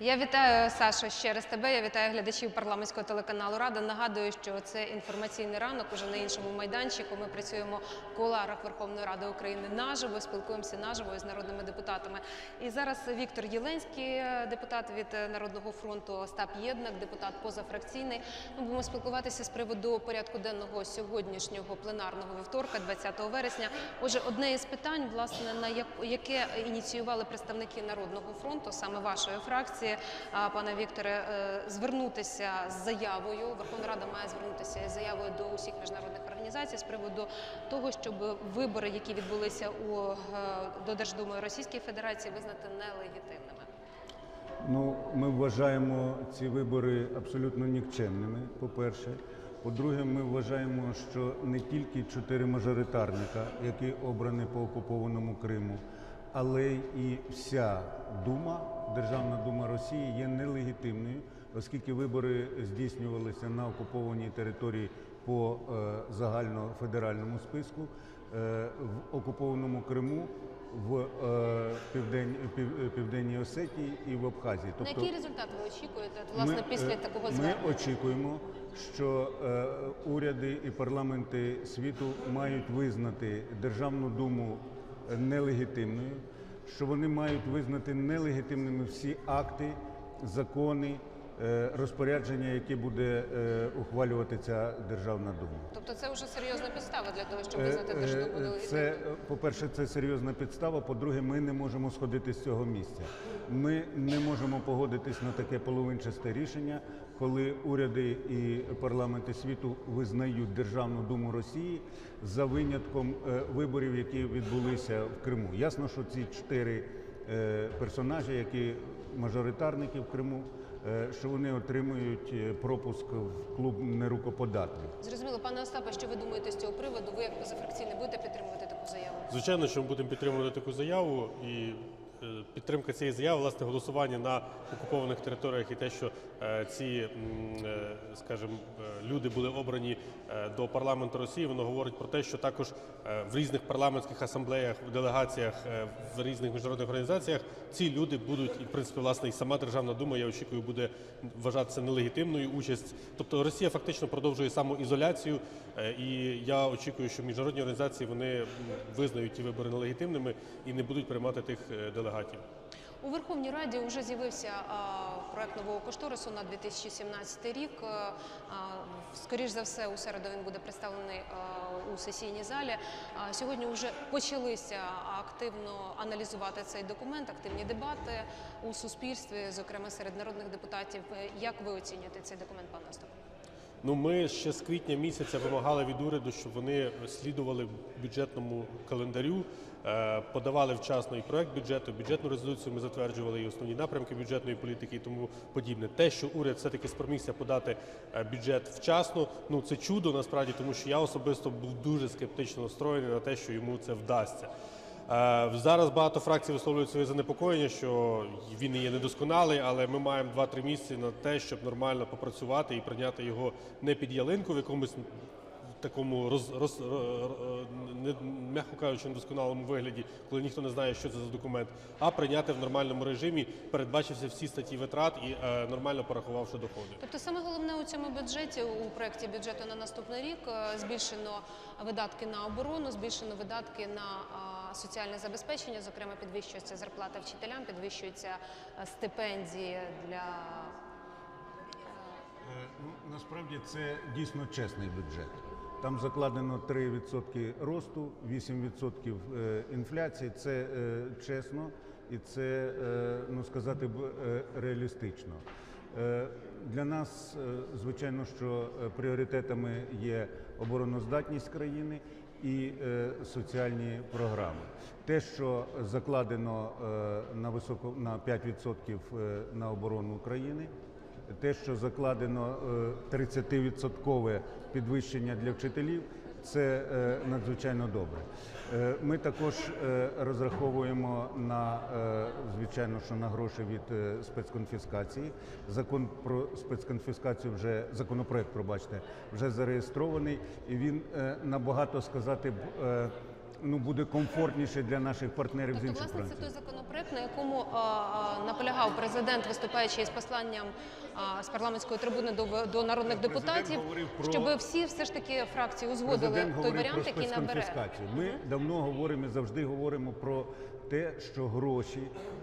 Я вітаю Сашо ще раз тебе. Я вітаю глядачів парламентського телеканалу Рада. Нагадую, що це інформаційний ранок. Уже на іншому майданчику. Ми працюємо в куларах Верховної Ради України наживо, спілкуємося наживо з народними депутатами. І зараз Віктор Єленський, депутат від Народного фронту, Остап Єднак, депутат позафракційний. Ми будемо спілкуватися з приводу порядку денного сьогоднішнього пленарного вівторка, 20 вересня. Отже, одне із питань, власне, на яке ініціювали представники Народного фронту, саме вашої фракції, а, пане Вікторе, е, звернутися з заявою. Верховна Рада має звернутися із заявою до усіх міжнародних організацій з приводу того, щоб вибори, які відбулися у е, до Держдуми Російської Федерації, визнати нелегітимними. Ну, ми вважаємо ці вибори абсолютно нікчемними. По-перше, по-друге, ми вважаємо, що не тільки чотири мажоритарника, які обрані по окупованому Криму, але і вся дума, Державна дума Росії є нелегітимною, оскільки вибори здійснювалися на окупованій території по е, загальнофедеральному списку е, в окупованому Криму. В е, південь, пів, південній Осетії і в Абхазії. На який результат ви очікуєте от, власне ми, після е, такого ми очікуємо, що е, уряди і парламенти світу мають визнати Державну думу нелегітимною, що вони мають визнати нелегітимними всі акти, закони, розпорядження, які буде е, ухвалювати ця Державна дума. Тобто це вже серйозна підстава для того, щоб визнати Е, е, Держдуму Це, нелегітимною? е, по-перше, це серйозна підстава. По-друге, ми не можемо сходити з цього місця. Ми не можемо погодитись на таке половинчасте рішення, коли уряди і парламенти світу визнають Державну думу Росії за винятком е, виборів, які відбулися в Криму. Ясно, що ці чотири е, персонажі, які мажоритарники в Криму, е, що вони отримують е, пропуск в клуб нерукоподатних. Зрозуміло, пане Остапе, що ви думаєте з цього приводу? Ви як позафракційний будете підтримувати таку заяву? Звичайно, що ми будемо підтримувати таку заяву і е, підтримка цієї заяви, власне, голосування на окупованих територіях і те, що е, ці, е, скажімо, е, люди були обрані е, до парламенту Росії, воно говорить про те, що також е, в різних парламентських асамблеях, в делегаціях, е, в різних міжнародних організаціях ці люди будуть, і в принципі, власне, і сама Державна дума, я очікую, буде вважатися нелегітимною участь. Тобто Росія фактично продовжує самоізоляцію, е, і я очікую, що міжнародні організації вони визнають ті вибори нелегітимними і не будуть приймати тих е, делегатів. У Верховній Раді вже з'явився проект нового кошторису на 2017 рік. А, а, скоріш за все, у середу він буде представлений у сесійній залі. Сьогодні вже почалися активно аналізувати цей документ, активні дебати у суспільстві, зокрема серед народних депутатів. Як ви оцінюєте цей документ, пане Остапе? Ну, ми ще з квітня місяця вимагали від уряду, щоб вони слідували бюджетному календарю, е, подавали вчасно і проект бюджету, бюджетну резолюцію. Ми затверджували і основні напрямки бюджетної політики і тому подібне. Те, що уряд все-таки спромігся подати е, бюджет вчасно, ну це чудо насправді, тому що я особисто був дуже скептично настроєний на те, що йому це вдасться. Е, Зараз багато фракцій висловлюють своє занепокоєння, що він є недосконалий, але ми маємо 2-3 місяці на те, щоб нормально попрацювати і прийняти його не під ялинку в якомусь такому роз, роз, ро- ро- не, м'яко кажучи, недосконалому вигляді, коли ніхто не знає, що це за документ, а прийняти в нормальному режимі, передбачився всі статті витрат і е, нормально порахувавши доходи. Тобто саме головне у цьому бюджеті, у проєкті бюджету на наступний рік е, збільшено видатки на оборону, збільшено видатки на а, соціальне забезпечення, зокрема підвищується зарплата вчителям, підвищуються е, стипендії для Е, ну, Насправді це дійсно чесний бюджет. Там закладено 3% росту, 8% е, інфляції. Це чесно і це, ну сказати б, реалістично. Для нас, звичайно, що пріоритетами є обороноздатність країни і е, соціальні програми. Те, що закладено е, на високо на 5% е, на оборону України, те, що закладено е, 30% підвищення для вчителів, це е, надзвичайно добре. Е, Ми також е, розраховуємо на звичайно, що на гроші від спецконфіскації. Закон про спецконфіскацію вже законопроект, пробачте, вже зареєстрований, і він набагато сказати б, ну, буде комфортніше для наших партнерів з Тобто, інших власне, це той законопроект, на якому а, а, наполягав президент, виступаючи із посланням а, з парламентської трибуни до, до народних Президент депутатів, про- щоб всі все ж таки фракції узгодили той варіант, про який набере. Ми давно говоримо і завжди говоримо про те, що гроші,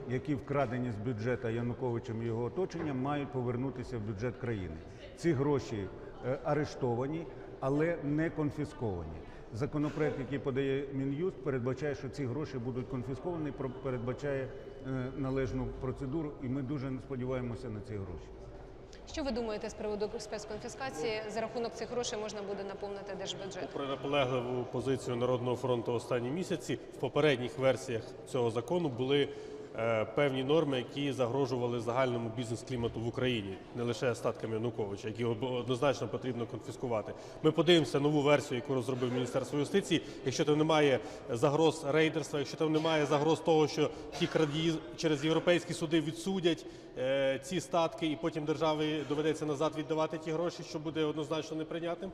які вкрадені з бюджету Януковичем і його оточенням, мають повернутися в бюджет країни. Ці гроші е, арештовані, але не конфісковані. Законопроект, який подає Мін'юст, передбачає, що ці гроші будуть конфісковані, про- передбачає е, належну процедуру, і ми дуже сподіваємося на ці гроші. Що ви думаєте з приводу спецконфіскації? За рахунок цих грошей можна буде наповнити держбюджет? Про наполегливу позицію Народного фронту останні місяці в попередніх версіях цього закону були певні норми, які загрожували загальному бізнес-клімату в Україні, не лише статками Януковича, які однозначно потрібно конфіскувати. Ми подивимося нову версію, яку розробив Міністерство юстиції. Якщо там немає загроз рейдерства, якщо там немає загроз того, що ті крадії через європейські суди відсудять е, ці статки, і потім державі доведеться назад віддавати ті гроші, що буде однозначно неприйнятним.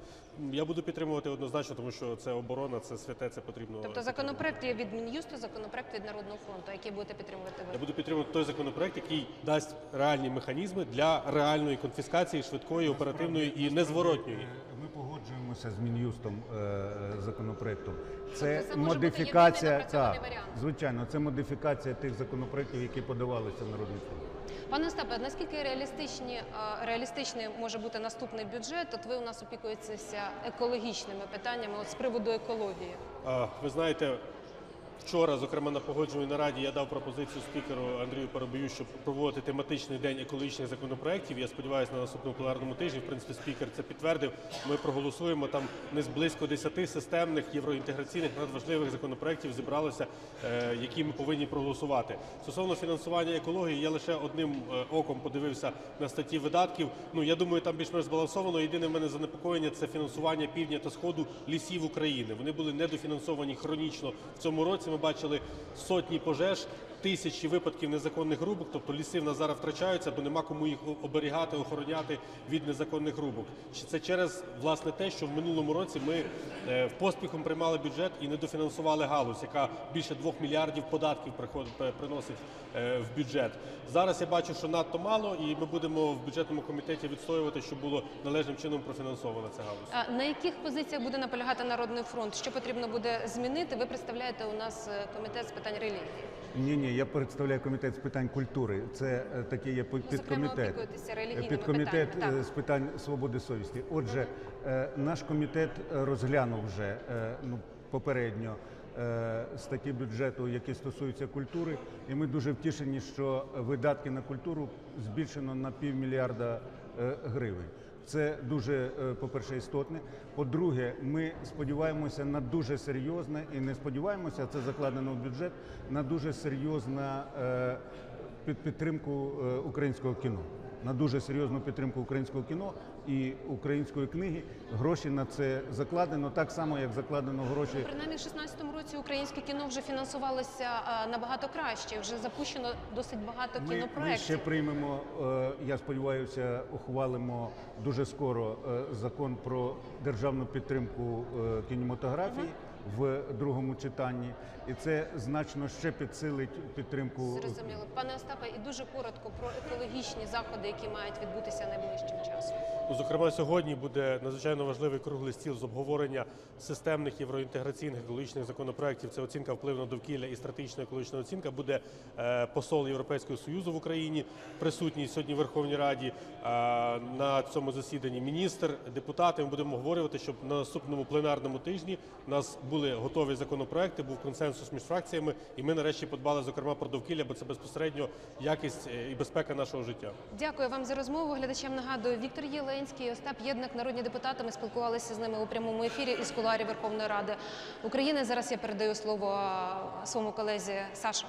Я буду підтримувати однозначно, тому що це оборона, це святе, це потрібно. Тобто законопроект є від Мін'юсту, законопроект від Народного фронту, який будете підтримувати ви? Я буду підтримувати той законопроект, який дасть реальні механізми для реальної конфіскації, швидкої, оперативної і незворотньої. Ми погоджуємося з Мін'юстом е, законопроектом. Це Тобто це бути модифікація, варіант. звичайно, це модифікація тих законопроектів, які подавалися Народний фронт. Пане Остапе, наскільки реалістичні, реалістичний може бути наступний бюджет? От ви у нас опікуєтеся екологічними питаннями от з приводу екології. А, Ви знаєте, вчора, зокрема на погоджувальній нараді, я дав пропозицію спікеру Андрію Парубію, щоб проводити тематичний день екологічних законопроєктів. Я сподіваюся, на наступному пленарному тижні. В принципі, спікер це підтвердив. Ми проголосуємо там не з близько 10 системних євроінтеграційних надважливих законопроєктів зібралося, е, які ми повинні проголосувати. Стосовно фінансування екології, я лише одним е, оком подивився на статті видатків. Ну я думаю, там більш-менш збалансовано. Єдине в мене занепокоєння це фінансування півдня та сходу лісів України. Вони були недофінансовані хронічно в цьому році. Ми бачили сотні пожеж. Тисячі випадків незаконних рубок, тобто ліси в нас зараз втрачаються, бо нема кому їх оберігати, охороняти від незаконних рубок. Чи це через власне те, що в минулому році ми е, в поспіхом приймали бюджет і недофінансували галузь, яка більше двох мільярдів податків приносить е, в бюджет. Зараз я бачу, що надто мало, і ми будемо в бюджетному комітеті відстоювати, щоб було належним чином профінансована ця галузь. А на яких позиціях буде наполягати Народний фронт? Що потрібно буде змінити? Ви представляєте у нас е, комітет з питань релігії. Ні, ні, я представляю комітет з питань культури. Це е, такий є під- підкомітет. опікуєтеся релігійними Підкомітет питаннями, е, так. з питань свободи совісті. Отже, е, наш комітет е, розглянув вже е, ну, попередньо е, статті бюджету, які стосуються культури, і ми дуже втішені, що видатки на культуру збільшено на півмільярда е, гривень. Це дуже, е, по-перше, істотне. По-друге, ми сподіваємося на дуже серйозне і не сподіваємося, це закладено в бюджет на дуже серйозне е, під підтримку е, українського кіно. На дуже серйозну підтримку українського кіно і української книги. Гроші на це закладено так само, як закладено гроші. Принаймні, в 16-му році українське кіно вже фінансувалося набагато краще. Вже запущено досить багато Ми, ми ще приймемо. е, Я сподіваюся, ухвалимо дуже скоро е, закон про державну підтримку е, кінематографії в другому читанні, і це значно ще підсилить підтримку. Зрозуміло. Пане Остапе, і дуже коротко про екологічні заходи, які мають відбутися найближчим часом. Зокрема, сьогодні буде надзвичайно важливий круглий стіл з обговорення системних євроінтеграційних екологічних законопроєктів. Це оцінка впливу на довкілля і стратегічна екологічна оцінка. Буде е, посол Європейського союзу в Україні, присутній сьогодні в Верховній Раді. Е, на цьому засіданні міністр, депутати. Ми будемо обговорювати, щоб на наступному пленарному тижні у нас були готові законопроекти, був консенсус між фракціями, і ми нарешті подбали зокрема про довкілля, бо це безпосередньо якість е, і безпека нашого життя. Дякую вам за розмову. Глядачам нагадую, Віктор Єленський, Остап Єднак, народні депутати. Ми спілкувалися з ними у прямому ефірі із куларів Верховної Ради України. Зараз я передаю слово своєму колезі Сашу.